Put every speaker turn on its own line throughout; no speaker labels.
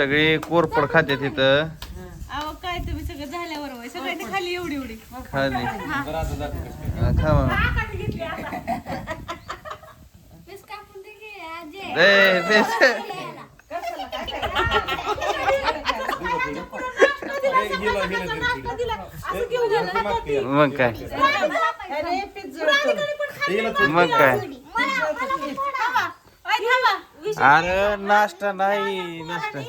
सगळी कोरपड खाते तिथं
अहो काय तुम्ही सगळं झाल्यावर होय. सगळ्यांनी खाली एवढी एवढी.
खाली. हा, खा मग. ए, तेच. मग काय? मग काय? अरे नाश्ता नाही नाश्ता.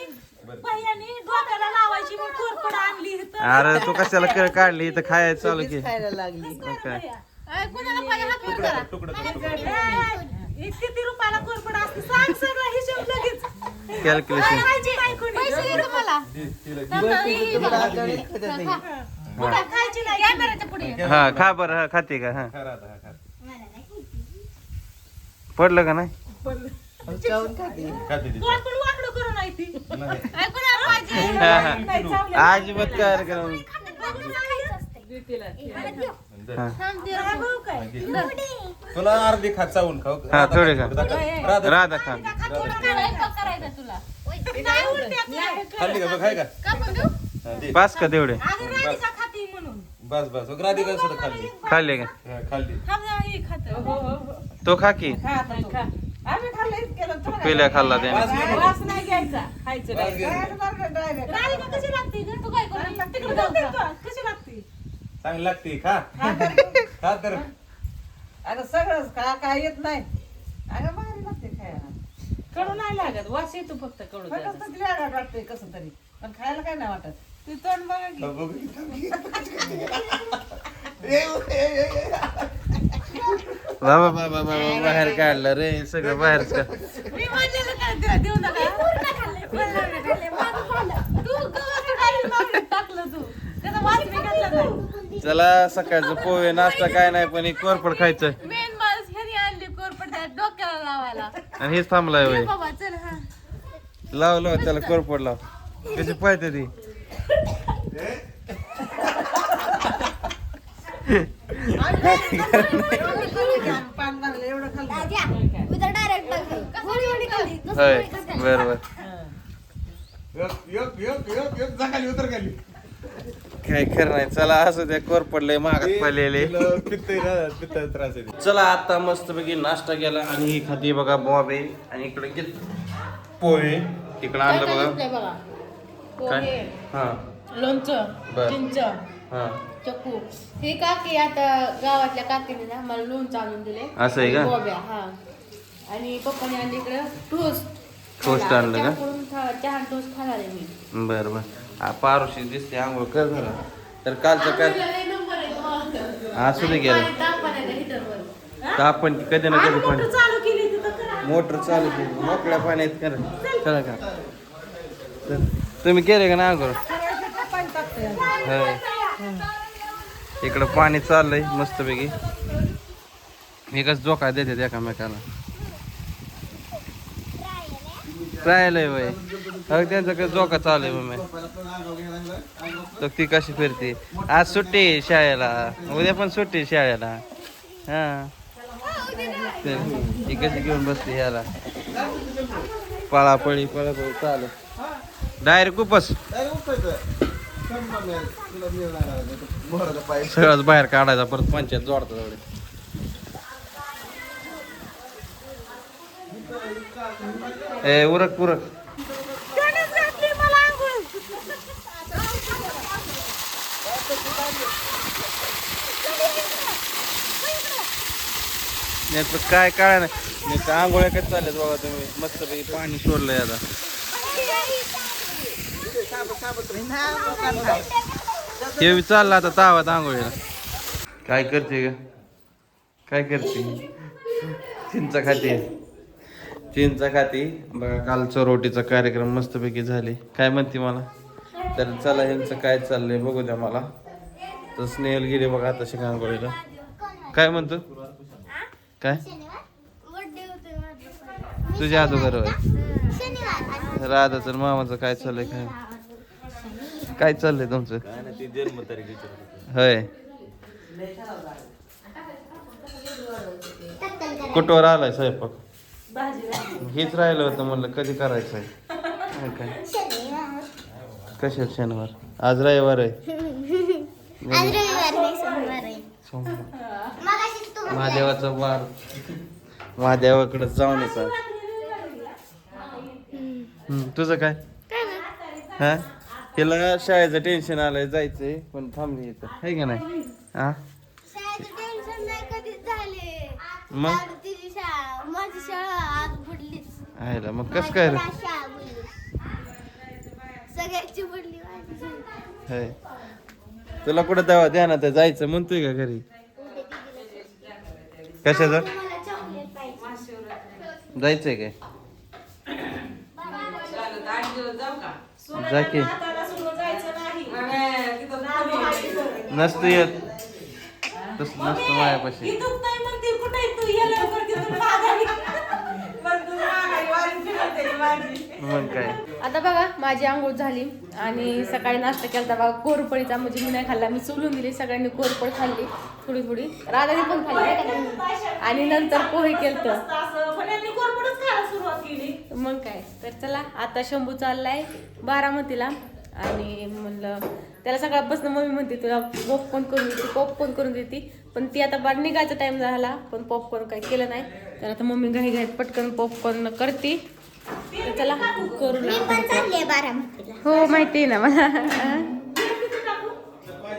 भैयानी डोक्याला लावायची मग कोरपड आणली इथं.
अरे तू कशाला कळ काढली? इथं खायचं चालू की.
खायला लागली.
काय?
अय, कुणाला पाहिजे? हात वर करा. ए, किती रुपयाला कोरपड असते? सांग सगळं हिशोब लगेच.
कॅल्क्युलेशन
खायची नाही कोणी. कुठं खायची नाही? कॅमेऱ्याच्या पुढे.
हा खा बरं हा खाते का? हा. पडलं का नाही?
खाते.
करून आहे ती अय, कुणाला पाहिजे.
हा, हा. अजिबात कार्यक्रम. हा.
काय?
तुला अर्धी खा चावून खाऊ.
हा थोडे खा
राधा
राधा खा
नाही उलट्या काय.
खाल्ली का बघ आहे का? हा, दे.
पास का तेवढे?
अगं राधिका खाती म्हणून.
बस बस. बघ, राधिका सुद्धा खाल्ली.
खाल्ले का?
हा, खाल्ली.
थांब जरा ही खात
तो खा की.
आम्ही खाल्लं केलं
तू पिल्या खाल्ला. त्याने.
वास नाही घ्यायचा. खायचं
पाच घे.
डायरेक्ट
राधिका कशी लागते ग? तू काय करते? तिकडे जाऊ दे तू. कशी लागते?
चांगली लागते खा. खा तर.
अगं सगळंच का काय येत नाही. अगं भारी लागते खायला.
कडू नाही लागत. वास येतो फक्त कडू
फक्त वाटतंय कसं तरी. पण खायला काय नाही वाटत. ती तोंड बघा की.
बघू
बाबा बाबा बाबा बाहेर काढलं रे सगळं बाहेरच का
मी म्हणलेलं काय तुला देऊ नका? तू गव्हाचं डाळी मागून टाकलं तू. त्याचा वास मी घेतला नाही.
चला सकाळचं पोहे नाश्ता काय नाही पण एक कोरपड खायचं.
मेन माणूस ह्यानी आणली कोरपड त्या डोक्याला लावायला.
आणि हेच थांबलाय
ये
होय
बाबा चल हा.
लाव लाव त्याला कोरपड लाव. कशी पाहते ती? होय बर बर.
उतर खाली.
काय खरं नाही चला असं त्या कोरपडले मागात पडलेले.
पित्त पित्त त्रास आहे.
चला आता मस्तपैकी नाश्ता केला आणि ही खाती बघा बॉबे आणि इकडे घेत पोहे. इकडे आणलं बघा. काय? हा.
लोणचं
बर.
चिंच.
हा.
चक्कू हे काकी आता गावातल्या काकीने ना मला लोणचं आणून दिले
असं आहे का?
गोब्या हा. आणि पप्पाने आणले इकडे टोस्ट
टोस्ट आणलं का?
चहा टोस्ट खाणार आहे मी.
बर बर. पारुशी दिसते आंघोळ कर झाला तर कालचं काय? असू दे गेलं. तर आपण ती कधी ना कधी पाणी
करा.
मोटर चालू केली. मोकळ्या पाण्यात कर. चला. का? तर तुम्ही केले का ना आंघोळ?
पाणी
होय. इकडं पाणी चाललंय मस्तपैकी. एकच जोका देतात एकामेकाला. राहिलंय वय. अग त्यांचा काय जोका चालू आहे मग तर ती कशी फिरते? आज सुट्टी आहे शाळेला. उद्या पण सुट्टी शाळेला. हा. तर ती कशी घेऊन बसते ह्याला. पळापळी पळापळी चालू. डायरेक्ट उपस. सगळंच बाहेर काढायचा परत पंचायत जोडता तेवढे ए उरक उरक. नाही तर काय काय नाही. तर आंघोळ्या काय चालल्यात बाबा तुम्ही? मस्तपैकी पाणी सोडलंय आता. हे चाललं आता तावात आंघोळीला. काय करते ग? काय करते? चिंचा खाते. चिंचा खाते. बघा कालचं रोटीचा कार्यक्रम मस्तपैकी झाले. काय म्हणते मला? तर चला ह्यांचं काय चाललंय बघू द्या मला. तर स्नेहल गेले बघा आता शिका आंघोळीला काय म्हणतो? काय? तुझ्या अगोदर होय. राधाचं मामाचं काय चाललंय काय? काय चाललंय तुमचं? होय. कुठवर आलाय स्वयंपाक? हेच राहिलं होतं म्हणलं कधी करायचंय? काय? कशात शनिवार? आज रविवार आहे.
आहे.
महादेवाचा वार. महादेवाकडे जाऊन येतात. हम्म, तुझं काय? हा? तिला शाळेचं टेन्शन आलंय जायचंय पण थांबली येतं आहे का नाही? हा?
शाळेचं टेन्शन नाही कधीच झाले.
मग?
आज तिची शाळा. माझी शाळा आज बुडलीच
आहे ना मग कसं काय रे?
माझी शाळा बुडली. सगळ्यांची बुडली माझी शाळा.
तुला कुठं तेव्हा ध्यानात आहे, जायचं. म्हणतोय का घरी? कशाचं?
मला चॉकलेट पाहिजे.
जायचंय काय
चालत आठ दिवस जाऊ का
जा की. नसतं येत. तसं नसतं मायापाशी.
ही कुठे तू?
मग काय?
आता बघा माझी आंघोळ झाली आणि सकाळी नाश्ता केला बघा कोरपडीचा म्हणजे मी नाही खाल्ला मी चोलून दिली सगळ्यांनी कोरपड खाल्ली थोडी थोडी राधाने पण खाल्ली आणि नंतर पोहे केलत. मग काय? तर चला आता शंभू चाललाय बारामतीला आणि म्हणलं त्याला सकाळपासून मम्मी म्हणते तुला पॉपकॉर्न करून देते पॉपकॉर्न करून देते. पण ती आता बाहेर निघायचा टाइम झाला पण पॉपकॉर्न काही केलं नाही. तर आता मम्मी घाई घाईत पटकन पॉपकॉर्न करते. तर चला करू हो माहिती आहे ना मला.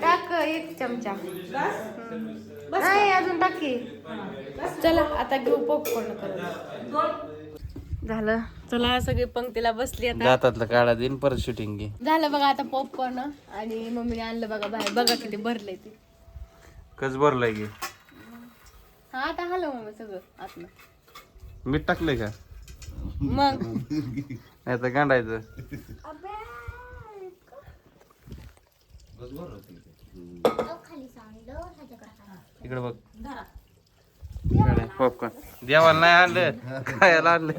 टाक एक चमचा. नाही अजून टाकी चला आता घेऊ पॉपकॉर्न करू झालं. चला सगळी पंक्तीला बसली आता.
दातातलं काढा देईन परत शूटिंग घे.
झालं बघा आता पॉपकॉर्न आणि मम्मीने आणलं बघा बाहेर. बघा किती भरलंय ते.
कस भरलंय गे?
हा आता हलव मम्मी सगळं आतलं
मीठ टाकलंय का?
मग
नाही तर गांडायचं
खाली सांडलं
इकडे पॉपकॉर्न देवाला नाही आणलं खायला आणलं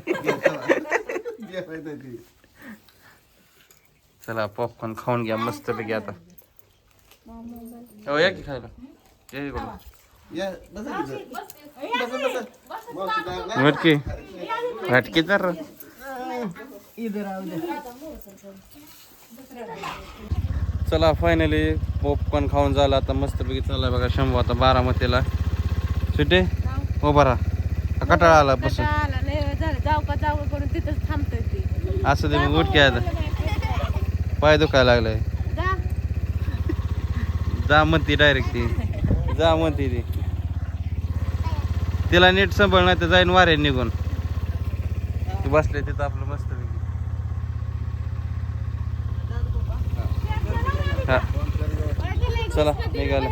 चला पॉपकॉर्न खाऊन घ्या मस्त पैकी आता हो या की खायला या. मटकी मटकी तर. चला फायनली पॉपकॉर्न खाऊन झाला. आता मस्तपैकी चाललाय बघा शंभू आता बारामतीला. सुटे उभा राहा कटाळा आला बसून?
कंटाळा आला. नाही झालं. जाऊ का जाऊ का करून तिथंच थांबतोय ती.
असं ते मग उठके आता. पाय दुखायला लागलाय.
जा.
जा म्हणती डायरेक्ट ती. जा म्हणती ती. तिला नीट सांभाळ नाही तर जाईन वारे निघून. बसले तिथं आपलं मस्त हा. चला निघालं.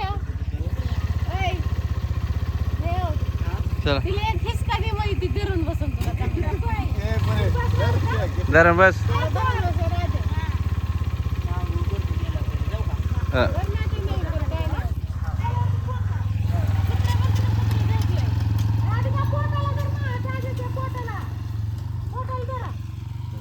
चला.
धरण तुला
जरा बस. हा.